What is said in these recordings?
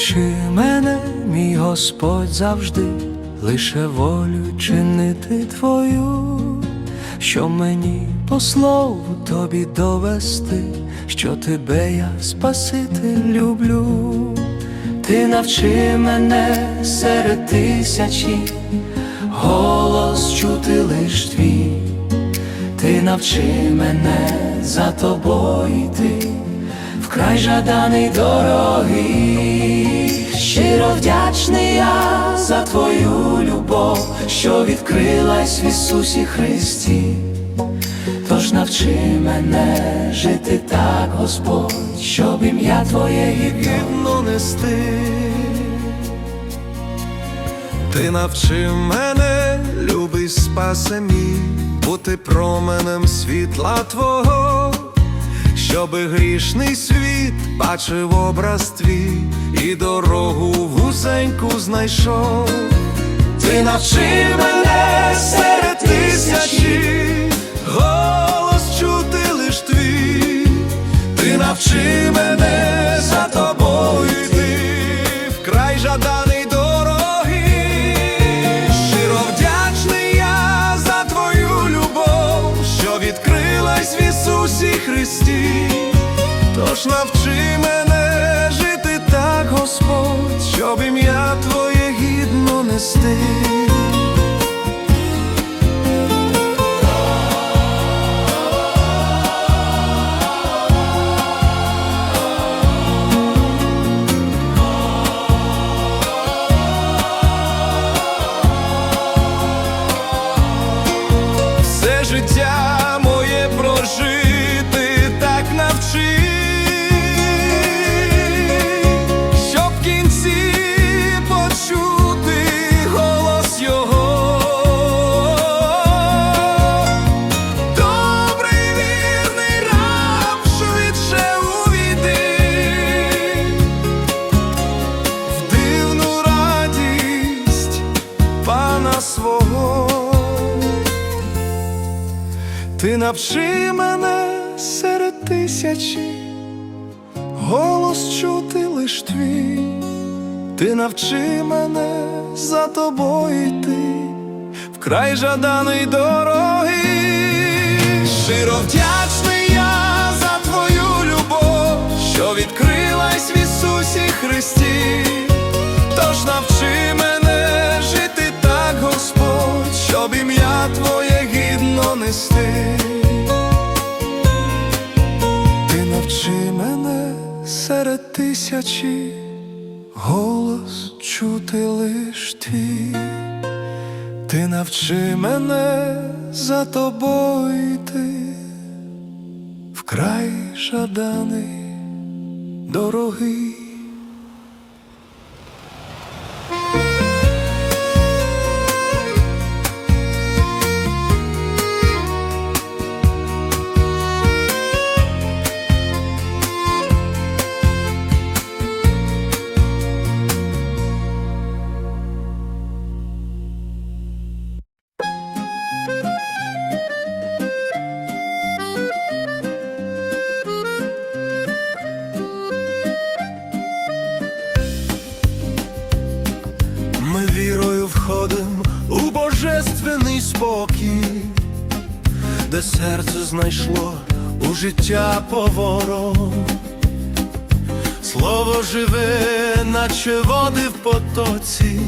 Навчи мене, мій Господь, завжди, лише волю чинити твою, що мені по слову тобі довести, що тебе я Спаситель люблю. Ти навчи мене серед тисячі, голос чути лиш твій. Ти навчи мене за тобою йти, вкрай жаданий дорогий, щиро вдячний я за твою любов, що відкрилась в Ісусі Христі. Тож навчи мене жити так, Господь, щоб ім'я Твоє гідно нести. Ти навчив мене, любий спасе мій, бути променем світла Твого, щоби грішний світ бачив образ твій і дорогу вузеньку знайшов. Ти навчи мене серед тисячі, голос чути лиш твій, ти навчи мене в Ісусі Христі, тож навчи мене жити так, Господь, щоб ім'я Твоє гідно нести. Лиш твій, ти навчи мене за тобою йти, вкрай жаданий дороги, щиро вдячний я за твою любов, що відкрилась в Ісусі Христі, тож навчи мене жити так, Господь, щоб ім'я Твоє гідно нести. Ти навчи мене серед тисячі, голос чути лиш твій. Ти навчи мене за тобою йти, вкрай жаданий, дорогий. Ми вірою входим у божественний спокій, де серце знайшло у життя поворот. Слово живе, наче води в потоці,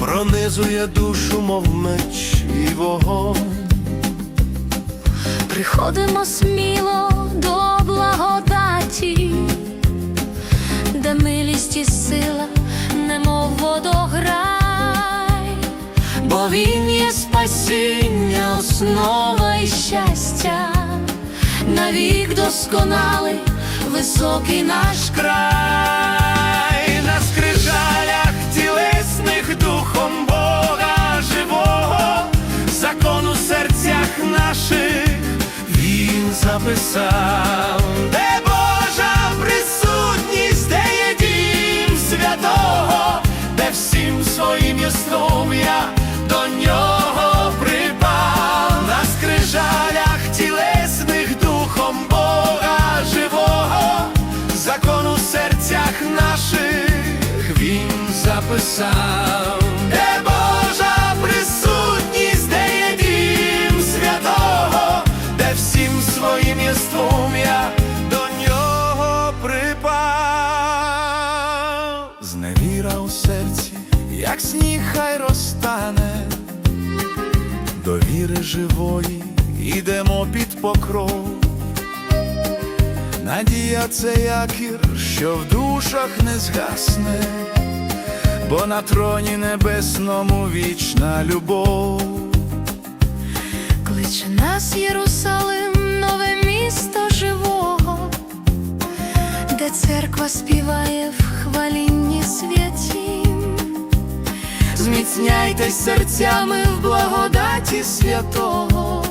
пронизує душу, мов меч і вогонь. Приходимо сміло до благодаті, де милість і сила, немов водограй, бо він є спасіння, основа і щастя, навік досконалий, високий наш край. На скрижалях тілесних духом наших він записав, де Божа присутність, де є дім святого, де всім своїм єством я до нього припав. На скрижалях тілесних духом Бога живого, закон серцях наших він записав, Зневіра у серці, як сніг хай розтане, до віри живої ідемо під покров. Надія це якір, що в душах не згасне, бо на троні небесному вічна любов. Кличе нас Єрусалим, нове місто церква співає в хвалінні святім. Зміцняйтесь серцями в благодаті святого,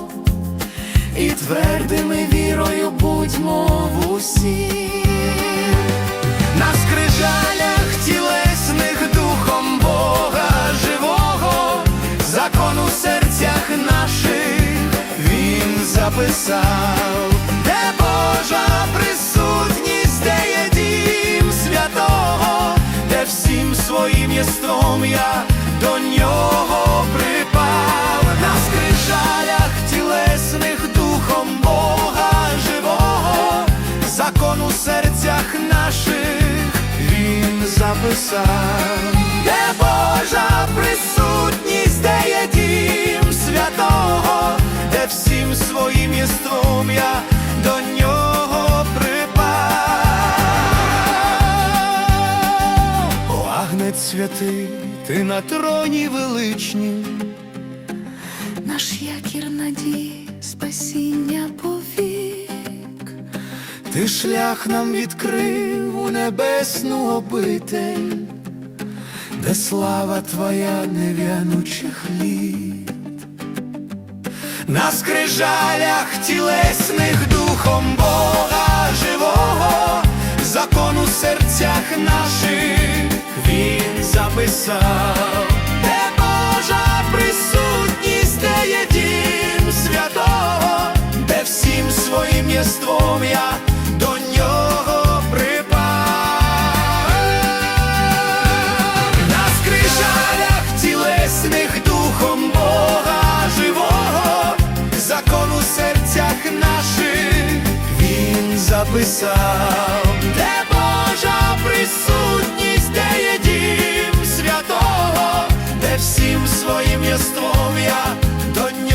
і твердими вірою будьмо в усім. На скрижалях тілесних духом Бога живого, закон у серцях наших він записав, де Божа присутність, своїм єством я до нього припав, на скрижалях тілесних духом Бога живого, закон у серцях наших він записав, де Божа присутність, де є дім святого, де всім своїм єством я до нього святий, ти на троні величній, Наш якір надії, спасіння повік. ти шлях нам відкрив у небесну обитель, де слава твоя нев'янучих літ. На скрижалях тілесних духом Бога живого, закон у серцях наших він записав, де Божа присутність, де є дім святого, де всім своїм єством я до нього припав. На скрижалях тілесних духом Бога живого, закон у серцях наших він записав, всім своїм єством я до нього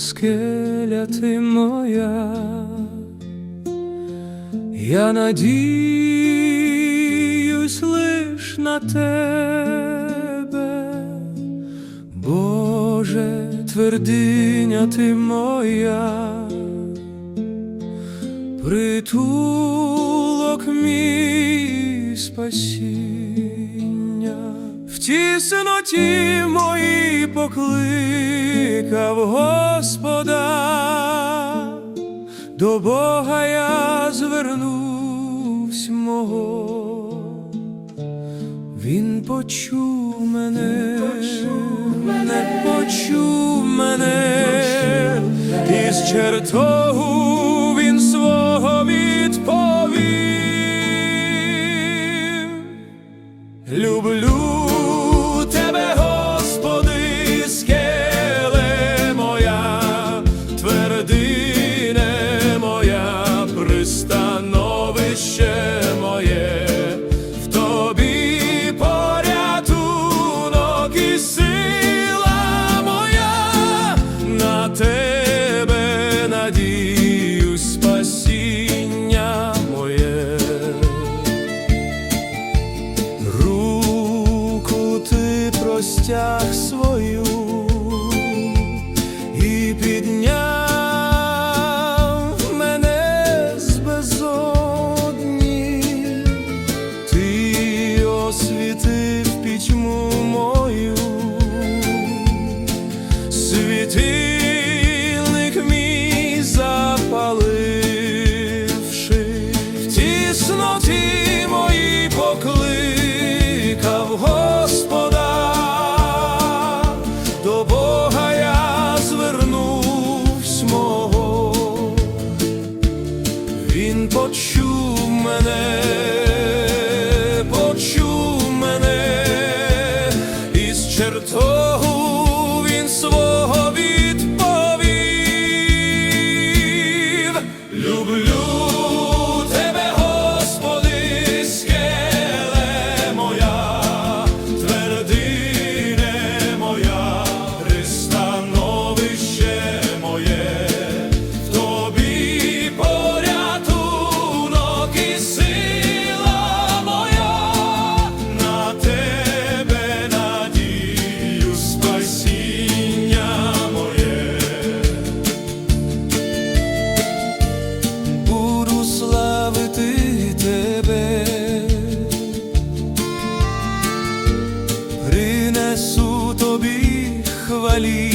скеля ти моя, я надіюсь лиш на тебе, Боже, твердиня ти моя, притулок мій спасіння, тісноті моїй покликав Господа, до Бога я звернувсь мого, Він почув мене, не почув мене, із чертогу сила чесноті мої поклик. الأولين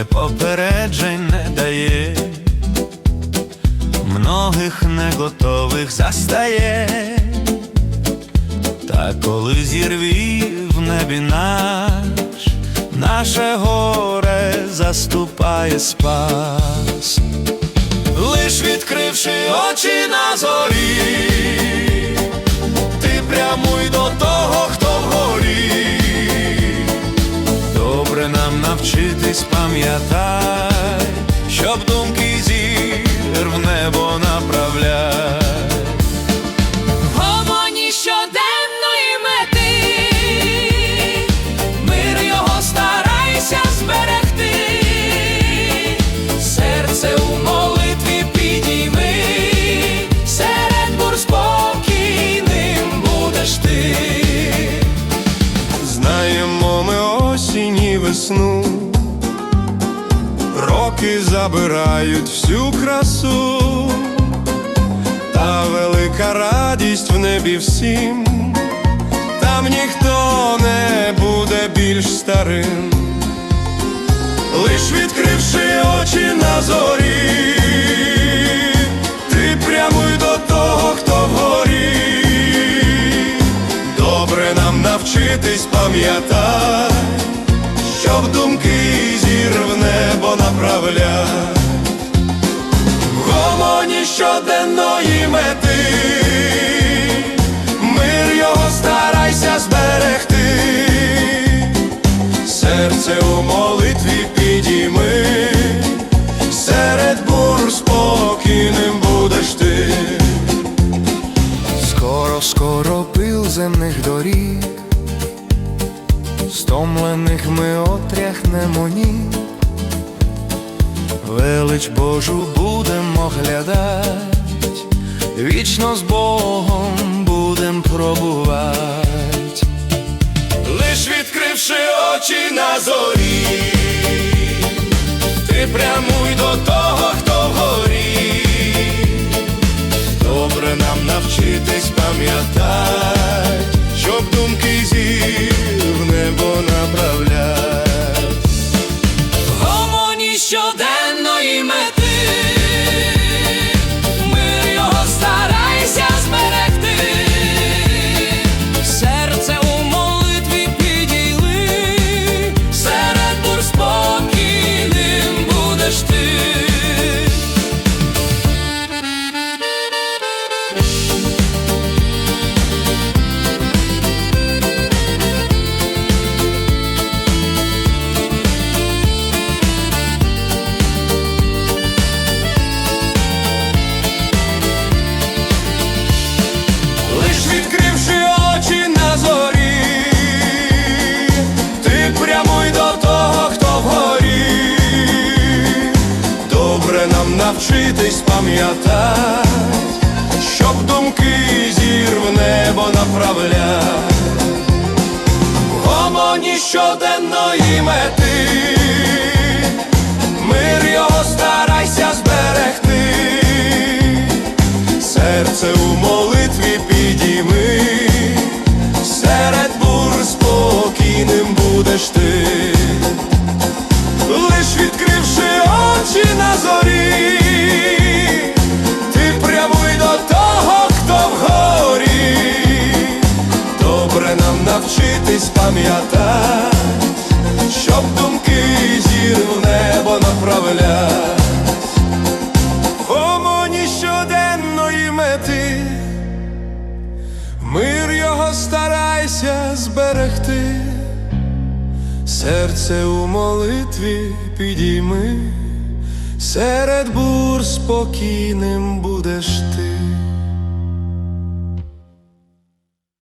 горе попереджень не дає, многих не готових застає, та коли зірві в небі наш, наше горе заступає спас, лиш відкривши очі на зорі, ти прямуй до того, хто Добре нам навчитись пам'ятай, і весну, роки забирають всю красу, та велика радість в небі всім, там ніхто не буде більш старим, лиш відкривши очі на зорі, ти прямуй до того, хто вгорі. Добре нам навчитись пам'ятай, щоб думки зір в небо направля, гомоні щоденної мети, велич Божу будемо глядать, вічно з Богом будем пробувать, лиш відкривши очі на зорі, ти прямуй до того, хто вгорі. Добре нам навчитись пам'ятать, щоб навчитись пам'ятать, щоб думки зір в небо направлять. В Гомоні щоденної мети, мир його старайся зберегти серце у молитві підійми, серед бур спокійним будеш ти, навчитись пам'ятать, щоб думки зір в небо направлять. Гомоні щоденної мети, мир його старайся зберегти, серце у молитві підійми, серед бур спокійним будеш ти.